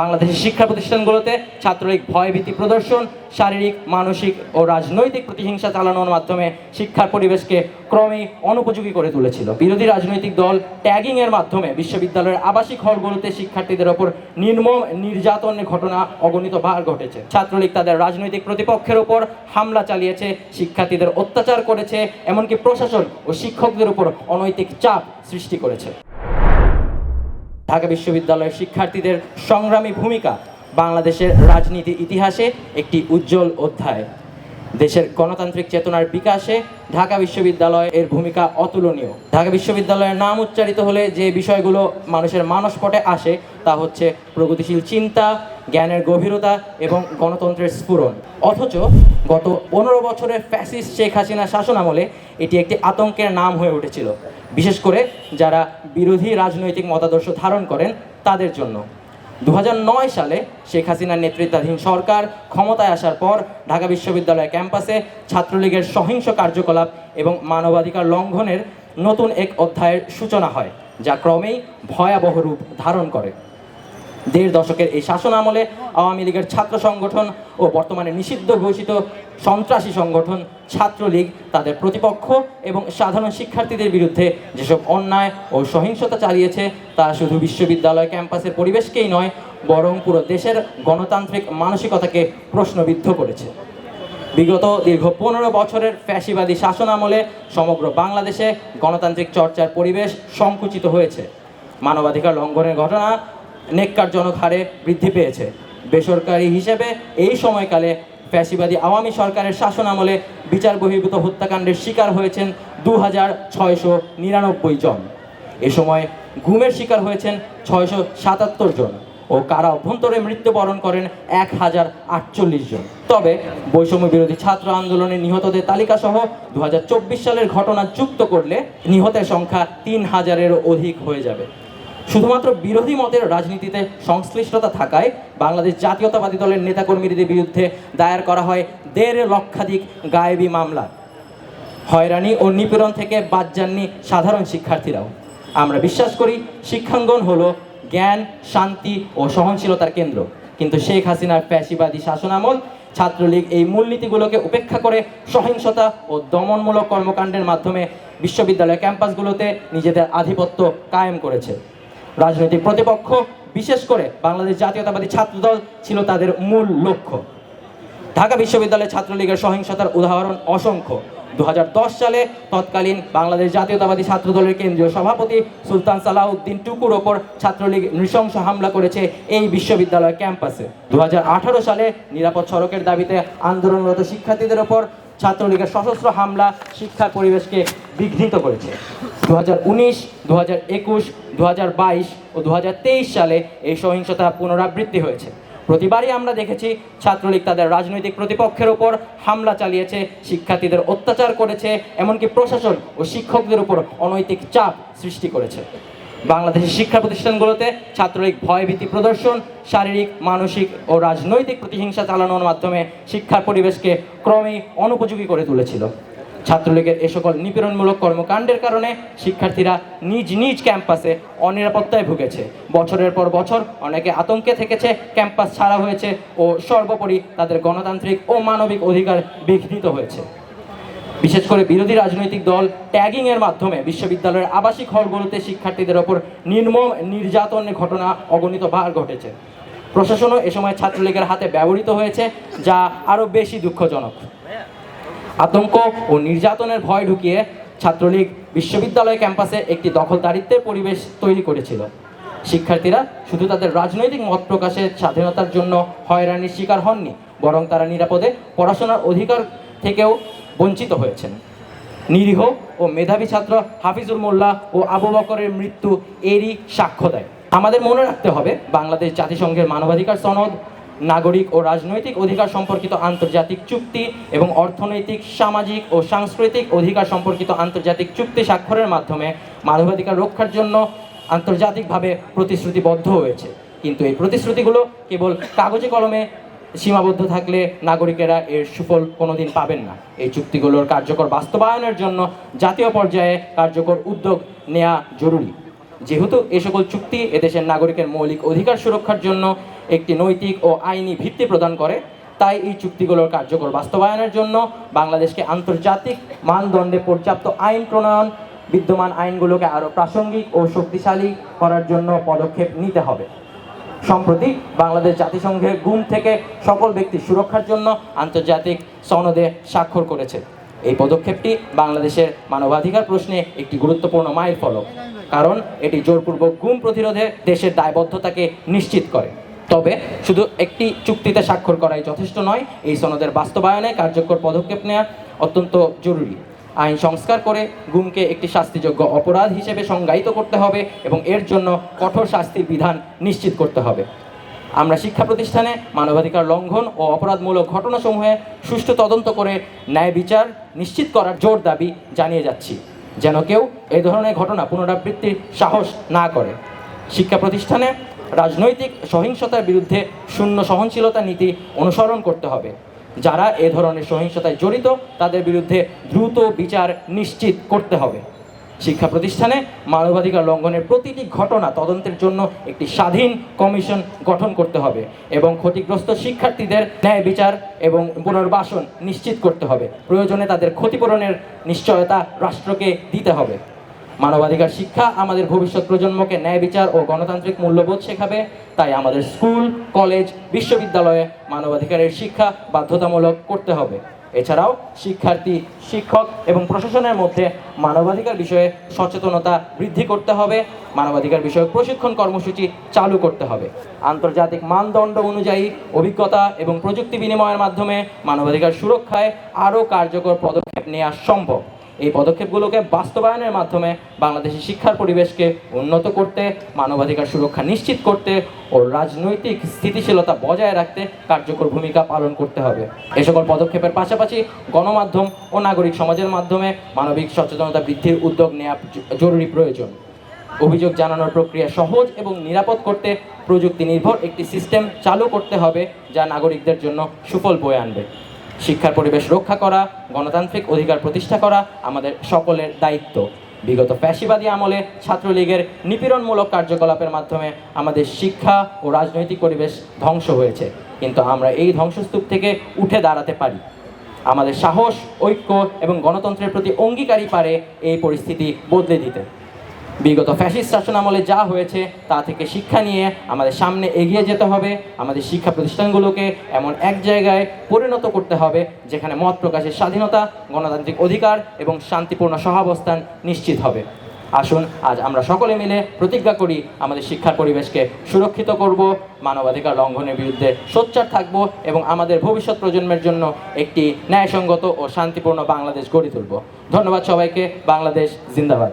বাংলাদেশের শিক্ষা প্রতিষ্ঠানগুলোতে ছাত্রলীগ ভয়ভীতি প্রদর্শন, শারীরিক, মানসিক ও রাজনৈতিক প্রতিহিংসা চালানোর মাধ্যমে শিক্ষার পরিবেশকে ক্রমেই অনুপযোগী করে তুলেছিল। বিরোধী রাজনৈতিক দল ট্যাগিং এর মাধ্যমে বিশ্ববিদ্যালয়ের আবাসিক হলগুলোতে শিক্ষার্থীদের ওপর নির্মম নির্যাতনের ঘটনা অগণিত বার ঘটেছে। ছাত্রলীগ তাদের রাজনৈতিক প্রতিপক্ষের ওপর হামলা চালিয়েছে, শিক্ষার্থীদের অত্যাচার করেছে, এমনকি প্রশাসন ও শিক্ষকদের উপর অনৈতিক চাপ সৃষ্টি করেছে। ঢাকা বিশ্ববিদ্যালয়ের শিক্ষার্থীদের সংগ্রামী ভূমিকা বাংলাদেশের রাজনীতি ইতিহাসে একটি উজ্জ্বল অধ্যায়। দেশের গণতান্ত্রিক চেতনার বিকাশে ঢাকা বিশ্ববিদ্যালয় এর ভূমিকা অতুলনীয়। ঢাকা বিশ্ববিদ্যালয়ের নাম উচ্চারিত হলে যে বিষয়গুলো মানুষের মানসপটে আসে তা হচ্ছে প্রগতিশীল চিন্তা জ্ঞানের গভীরতা এবং গণতন্ত্রের স্ফুরণ। অথচ গত পনেরো বছরের ফ্যাসিস্ট শেখ হাসিনা শাসনামলে এটি একটি আতঙ্কের নাম হয়ে উঠেছিল। বিশেষ করে যারা বিরোধী রাজনৈতিক মতাদর্শ ধারণ করেন তাদের জন্য। দু হাজার নয় সালে শেখ হাসিনার নেতৃত্বাধীন সরকার ক্ষমতায় আসার পর ঢাকা বিশ্ববিদ্যালয় ক্যাম্পাসে ছাত্রলীগের সহিংস কার্যকলাপ এবং মানবাধিকার লঙ্ঘনের নতুন এক অধ্যায়ের সূচনা হয়, যা ক্রমেই ভয়াবহ রূপ ধারণ করে। দেড় দশকের এই শাসন আমলে আওয়ামী লীগের ছাত্র সংগঠন ও বর্তমানে নিষিদ্ধ ঘোষিত সন্ত্রাসী সংগঠন ছাত্রলীগ তাদের প্রতিপক্ষ এবং সাধারণ শিক্ষার্থীদের বিরুদ্ধে যেসব অন্যায় ও সহিংসতা চালিয়েছে, তা শুধু বিশ্ববিদ্যালয় ক্যাম্পাসের পরিবেশকেই নয়, বরং পুরো দেশের গণতান্ত্রিক মানসিকতাকে প্রশ্নবিদ্ধ করেছে। বিগত দীর্ঘ পনেরো বছরের ফ্যাসিবাদী শাসন আমলে সমগ্র বাংলাদেশে গণতান্ত্রিক চর্চার পরিবেশ সংকুচিত হয়েছে। মানবাধিকার লঙ্ঘনের ঘটনা নেককারজনক হারে বৃদ্ধি পেয়েছে। বেসরকারি হিসেবে এই সময়কালে ফ্যাসিবাদী আওয়ামী সরকারের শাসন আমলে বিচার বহির্ভূত হত্যাকাণ্ডের শিকার হয়েছেন দু হাজার ছয়শো নিরানব্বই জন। এ সময় গুমের শিকার হয়েছেন ছয়শো সাতাত্তর জন ও কারা অভ্যন্তরে মৃত্যুবরণ করেন এক হাজার আটচল্লিশ জন। তবে বৈষম্য বিরোধী ছাত্র আন্দোলনে নিহতদের তালিকা সহ দু হাজার চব্বিশ সালের ঘটনা যুক্ত করলে নিহতের সংখ্যা তিন হাজারেরও অধিক হয়ে যাবে। শুধুমাত্র বিরোধী মতের রাজনীতিতে সংশ্লিষ্টতা থাকায় বাংলাদেশ জাতীয়তাবাদী দলের নেতাকর্মীদের বিরুদ্ধে দায়ের করা হয় দেড় লক্ষাধিক গায়েবী মামলা। হয়রানি ও নিপীড়ন থেকে বাদ যাননি সাধারণ শিক্ষার্থীরাও। আমরা বিশ্বাস করি শিক্ষাঙ্গন হলো জ্ঞান, শান্তি ও সহনশীলতার কেন্দ্র। কিন্তু শেখ হাসিনার ফ্যাসিবাদী শাসনামল ছাত্রলীগ এই মূলনীতিগুলোকে উপেক্ষা করে সহিংসতা ও দমনমূলক কর্মকাণ্ডের মাধ্যমে বিশ্ববিদ্যালয় ক্যাম্পাসগুলোতে নিজেদের আধিপত্য কায়েম করেছে। রাজনৈতিক প্রতিপক্ষ, বিশেষ করে বাংলাদেশ জাতীয়তাবাদী ছাত্রদল ছিল তাদের মূল লক্ষ্য। ঢাকা বিশ্ববিদ্যালয় ছাত্রলীগের সহিংসতার উদাহরণ অসংখ্য। দু হাজার দশ সালে তৎকালীন বাংলাদেশ জাতীয়তাবাদী ছাত্রদলের কেন্দ্রীয় সভাপতি সুলতান সালাউদ্দিন টুকুর ওপর ছাত্রলীগ নৃশংস হামলা করেছে এই বিশ্ববিদ্যালয় ক্যাম্পাসে। দু হাজার আঠারো সালে নিরাপদ সড়কের দাবিতে আন্দোলনরত শিক্ষার্থীদের ওপর ছাত্রলীগের সশস্ত্র হামলা শিক্ষা পরিবেশকে বিঘ্নিত করেছে। দু হাজার উনিশ দু হাজার একুশ দু হাজার বাইশ ও দু হাজার তেইশ সালে এই সহিংসতা পুনরাবৃত্তি হয়েছে। প্রতিবারই আমরা দেখেছি ছাত্রলীগ তাদের রাজনৈতিক প্রতিপক্ষের ওপর হামলা চালিয়েছে, শিক্ষার্থীদের অত্যাচার করেছে, এমনকি প্রশাসন ও শিক্ষকদের উপর অনৈতিক চাপ সৃষ্টি করেছে। বাংলাদেশের শিক্ষা প্রতিষ্ঠানগুলোতে ছাত্রলীগ ভয়ভীতি প্রদর্শন, শারীরিক, মানসিক ও রাজনৈতিক প্রতিহিংসা চালানোর মাধ্যমে শিক্ষার পরিবেশকে ক্রমেই অনুপযোগী করে তুলেছিল। ছাত্রলীগের এ সকল নিপীড়নমূলক কর্মকাণ্ডের কারণে শিক্ষার্থীরা নিজ নিজ ক্যাম্পাসে অনিরাপত্তায় ভুগেছে। বছরের পর বছর অনেকে আতঙ্কে থেকেছে, ক্যাম্পাস ছাড়া হয়েছে ও সর্বোপরি তাদের গণতান্ত্রিক ও মানবিক অধিকার বিঘ্নিত হয়েছে। বিশেষ করে বিরোধী রাজনৈতিক দল ট্যাগিং এর মাধ্যমে বিশ্ববিদ্যালয়ের আবাসিক হলগুলোতে শিক্ষার্থীদের ওপর নির্মম নির্যাতনের ঘটনা অগণিত বার ঘটেছে। প্রশাসনও এ সময় ছাত্রলীগের হাতে ব্যবহৃত হয়েছে, যা আরও বেশি দুঃখজনক। আতঙ্ক ও নির্যাতনের ভয় ঢুকিয়ে ছাত্রলীগ বিশ্ববিদ্যালয় ক্যাম্পাসে একটি দখলদারিত্বের পরিবেশ তৈরি করেছিল। শিক্ষার্থীরা শুধু তাদের রাজনৈতিক মত প্রকাশের স্বাধীনতার জন্য হয়রানির শিকার হননি, বরং তারা নিরাপদে পড়াশোনার অধিকার থেকেও বঞ্চিত হয়েছেন। নিরীহ ও মেধাবী ছাত্র হাফিজুল মোল্লা ও আবু বকরের মৃত্যু এরই সাক্ষ্য দেয়। আমাদের মনে রাখতে হবে, বাংলাদেশ জাতিসংঘের মানবাধিকার সনদ, নাগরিক ও রাজনৈতিক অধিকার সম্পর্কিত আন্তর্জাতিক চুক্তি এবং অর্থনৈতিক, সামাজিক ও সাংস্কৃতিক অধিকার সম্পর্কিত আন্তর্জাতিক চুক্তি স্বাক্ষরের মাধ্যমে মানবাধিকার রক্ষার জন্য আন্তর্জাতিকভাবে প্রতিশ্রুতিবদ্ধ হয়েছে। কিন্তু এই প্রতিশ্রুতিগুলো কেবল কাগজে কলমে সীমাবদ্ধ থাকলে নাগরিকেরা এর সুফল কোনোদিন পাবেন না। এই চুক্তিগুলোর কার্যকর বাস্তবায়নের জন্য জাতীয় পর্যায়ে কার্যকর উদ্যোগ নেওয়া জরুরি। যেহেতু এ সকল চুক্তি এদেশের নাগরিকের মৌলিক অধিকার সুরক্ষার জন্য একটি নৈতিক ও আইনি ভিত্তি প্রদান করে, তাই এই চুক্তিগুলোর কার্যকর বাস্তবায়নের জন্য বাংলাদেশকে আন্তর্জাতিক মানদণ্ডে পর্যাপ্ত আইন প্রণয়ন, বিদ্যমান আইনগুলোকে আরও প্রাসঙ্গিক ও শক্তিশালী করার জন্য পদক্ষেপ নিতে হবে। সম্প্রতি বাংলাদেশ জাতিসংঘের গুম থেকে সকল ব্যক্তির সুরক্ষার জন্য আন্তর্জাতিক সনদে স্বাক্ষর করেছে। এই পদক্ষেপটি বাংলাদেশের মানবাধিকার প্রশ্নে একটি গুরুত্বপূর্ণ মাইল ফলক, কারণ এটি জোরপূর্বক গুম প্রতিরোধে দেশের দায়বদ্ধতাকে নিশ্চিত করে। তবে শুধু একটি চুক্তিতে স্বাক্ষর করাই যথেষ্ট নয়, এই সনদের বাস্তবায়নে কার্যকর পদক্ষেপ নেওয়া অত্যন্ত জরুরি। আইন সংস্কার করে গুমকে একটি শাস্তিযোগ্য অপরাধ হিসেবে সংজ্ঞায়িত করতে হবে এবং এর জন্য কঠোর শাস্তির বিধান নিশ্চিত করতে হবে। আমরা শিক্ষা প্রতিষ্ঠানে মানবাধিকার লঙ্ঘন ও অপরাধমূলক ঘটনাসমূহে সুষ্ঠু তদন্ত করে ন্যায় বিচার নিশ্চিত করার জোর দাবি জানিয়ে যাচ্ছি, যেন কেউ এই ধরনের ঘটনা পুনরাবৃত্তির সাহস না করে। শিক্ষা প্রতিষ্ঠানে রাজনৈতিক সহিংসতার বিরুদ্ধে শূন্য সহনশীলতা নীতি অনুসরণ করতে হবে। যারা এ ধরনের সহিংসতায় জড়িত, তাদের বিরুদ্ধে দ্রুত বিচার নিশ্চিত করতে হবে। শিক্ষা প্রতিষ্ঠানে মানবাধিকার লঙ্ঘনের প্রতিটি ঘটনা তদন্তের জন্য একটি স্বাধীন কমিশন গঠন করতে হবে এবং ক্ষতিগ্রস্ত শিক্ষার্থীদের ন্যায় বিচার এবং পুনর্বাসন নিশ্চিত করতে হবে। প্রয়োজনে তাদের ক্ষতিপূরণের নিশ্চয়তা রাষ্ট্রকে দিতে হবে। মানবাধিকার শিক্ষা আমাদের ভবিষ্যৎ প্রজন্মকে ন্যায় বিচার ও গণতান্ত্রিক মূল্যবোধ শেখাবে, তাই আমাদের স্কুল, কলেজ, বিশ্ববিদ্যালয়ে মানবাধিকারের শিক্ষা বাধ্যতামূলক করতে হবে। এছাড়াও শিক্ষার্থী, শিক্ষক এবং প্রশাসনের মধ্যে মানবাধিকার বিষয়ে সচেতনতা বৃদ্ধি করতে হবে, মানবাধিকার বিষয়ক প্রশিক্ষণ কর্মসূচি চালু করতে হবে। আন্তর্জাতিক মানদণ্ড অনুযায়ী অভিজ্ঞতা এবং প্রযুক্তি বিনিময়ের মাধ্যমে মানবাধিকার সুরক্ষায় আরও কার্যকর পদক্ষেপ নেওয়া সম্ভব। এই পদক্ষেপগুলোকে বাস্তবায়নের মাধ্যমে বাংলাদেশের শিক্ষার পরিবেশকে উন্নত করতে, মানবাধিকার সুরক্ষা নিশ্চিত করতে ও রাজনৈতিক স্থিতিশীলতা বজায় রাখতে কার্যকর ভূমিকা পালন করতে হবে। এ সকল পদক্ষেপের পাশাপাশি গণমাধ্যম ও নাগরিক সমাজের মাধ্যমে মানবিক সচেতনতা বৃদ্ধির উদ্যোগ নেওয়া জরুরি প্রয়োজন। অভিযোগ জানানোর প্রক্রিয়া সহজ এবং নিরাপদ করতে প্রযুক্তি নির্ভর একটি সিস্টেম চালু করতে হবে যা নাগরিকদের জন্য সুফল বয়ে আনবে। শিক্ষার পরিবেশ রক্ষা করা, গণতান্ত্রিক অধিকার প্রতিষ্ঠা করা আমাদের সকলের দায়িত্ব। বিগত ফ্যাসিবাদী আমলে ছাত্রলীগের নিপীড়নমূলক কার্যকলাপের মাধ্যমে আমাদের শিক্ষা ও রাজনৈতিক পরিবেশ ধ্বংস হয়েছে। কিন্তু আমরা এই ধ্বংসস্তূপ থেকে উঠে দাঁড়াতে পারি। আমাদের সাহস, ঐক্য এবং গণতন্ত্রের প্রতি অঙ্গীকারই পারে এই পরিস্থিতি বদলে দিতে। বিগত ফ্যাসিস্ট শাসন আমলে যা হয়েছে তা থেকে শিক্ষা নিয়ে আমাদের সামনে এগিয়ে যেতে হবে। আমাদের শিক্ষা প্রতিষ্ঠানগুলোকে এমন এক জায়গায় পরিণত করতে হবে যেখানে মত প্রকাশের স্বাধীনতা, গণতান্ত্রিক অধিকার এবং শান্তিপূর্ণ সহাবস্থান নিশ্চিত হবে। আসুন, আজ আমরা সকলে মিলে প্রতিজ্ঞা করি আমাদের শিক্ষার পরিবেশকে সুরক্ষিত করব, মানবাধিকার লঙ্ঘনের বিরুদ্ধে সোচ্চার থাকব এবং আমাদের ভবিষ্যৎ প্রজন্মের জন্য একটি ন্যায়সঙ্গত ও শান্তিপূর্ণ বাংলাদেশ গড়ে তুলব। ধন্যবাদ সবাইকে। বাংলাদেশ জিন্দাবাদ।